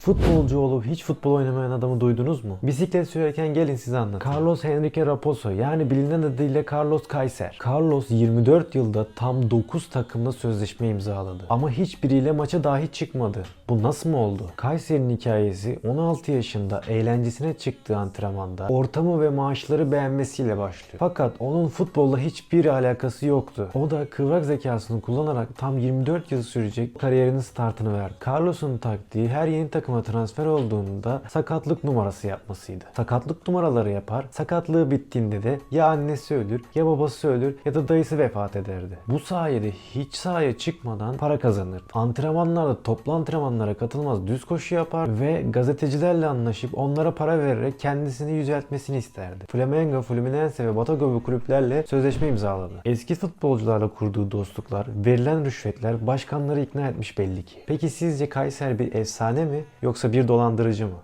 Futbolcu olup hiç futbol oynamayan adamı duydunuz mu? Bisiklet sürerken gelin size anlatayım. Carlos Henrique Raposo yani bilinen adıyla Carlos Kayser. Carlos 24 yılda tam 9 takımda sözleşme imzaladı. Ama hiçbiriyle maça dahi çıkmadı. Bu nasıl mı oldu? Kayser'in hikayesi 16 yaşında eğlencesine çıktığı antrenmanda ortamı ve maaşları beğenmesiyle başlıyor. Fakat onun futbolla hiçbir alakası yoktu. O da kıvrak zekasını kullanarak tam 24 yıl sürecek kariyerinin startını verdi. Carlos'un taktiği her yeni takıma transfer olduğunda sakatlık numarası yapmasıydı. Sakatlık numaraları yapar, sakatlığı bittiğinde de ya annesi ölür ya babası ölür ya da dayısı vefat ederdi. Bu sayede hiç sahaya çıkmadan para kazanırdı. Antrenmanlarda toplu antrenmanlara katılmaz düz koşu yapar ve gazetecilerle anlaşıp onlara para vererek kendisini yüceltmesini isterdi. Flamengo, Fluminense ve Botafogo kulüplerle sözleşme imzaladı. Eski futbolcularla kurduğu dostluklar, verilen rüşvetler başkanları ikna etmiş belli ki. Peki sizce Kayser bir efsane mi yoksa bir dolandırıcı mı?